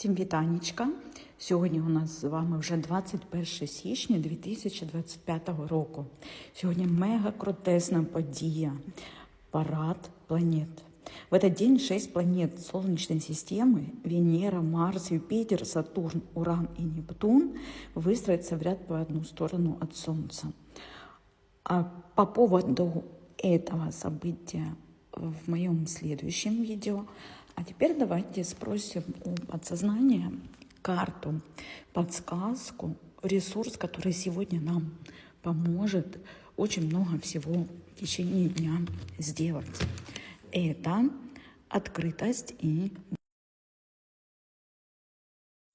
Всім вітанечка. Сьогодні у нас з вами вже 21 січня 2025 року. Сьогодні мега крутезна подія. Парад планет. В этот день шесть планет Солнечной системы – Венера, Марс, Юпитер, Сатурн, Уран и Нептун – выстроятся в ряд по одну сторону от Солнца. А по поводу этого события в моем следующем видео. А теперь давайте спросим у подсознания карту, подсказку, ресурс, который сегодня нам поможет очень много всего в течение дня сделать. Это открытость і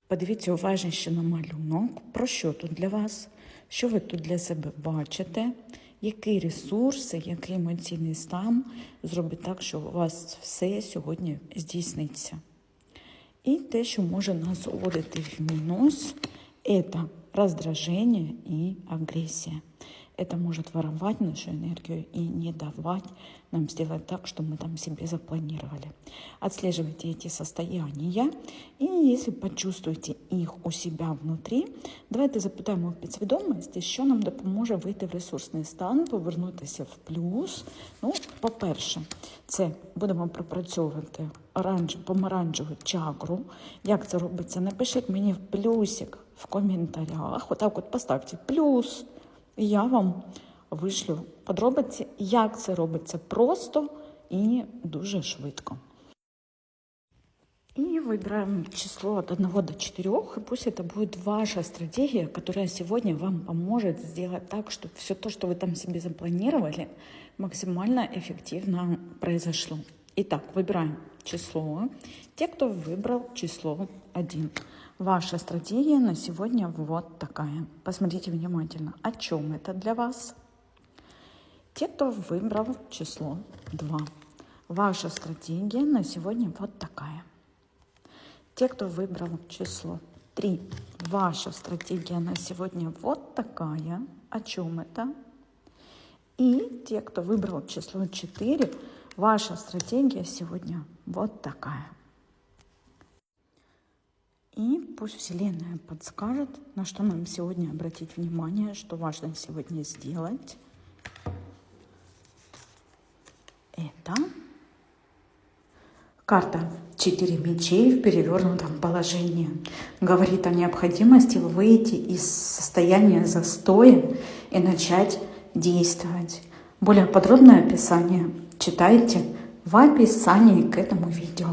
Подивіться уважніше на малюнок. Про що тут для вас? Що ви тут для себе бачите? який ресурси, який емоційний стан зробить так, що у вас все сьогодні здійсниться? І те, що може нас уводити в мінус, це раздражение і агрессия Это может воровать нашу энергию и не давать нам сделать так, что мы там себе запланировали. Отслеживайте эти состояния, и если почувствуете их у себя внутрі, давайте запитаємо в підсвідомості, що нам допоможе вийти в ресурсний стан, повернутися в плюс. Ну, по-перше, це будемо пропрацьовувати оранж, помаранчеву чакру. Як це робиться? Напишіть мені в плюсик в коментарях. Отак от поставте плюс. І я вам вишлю подробиці, як це робиться просто і дуже швидко. И выбираем число от 1 до 4, и пусть это будет ваша стратегия, которая сегодня вам поможет сделать так, чтобы все то, что вы там себе запланировали, максимально эффективно произошло. Итак, выбираем число. Те, кто выбрал число 1. Ваша стратегия на сегодня вот такая. Посмотрите внимательно, о чем это для вас. Те, кто выбрал число 2. Ваша стратегия на сегодня вот такая. Те, кто выбрал число 3. Ваша стратегия на сегодня вот такая. О чем это? И те, кто выбрал число 4, ваша стратегия сегодня вот такая. И пусть Вселенная подскажет, на что нам сегодня обратить внимание, что важно сегодня сделать. Это карта «Четыре мечей» в перевернутом положении. Говорит о необходимости выйти из состояния застоя и начать действовать. Более подробное описание читайте в описании к этому видео.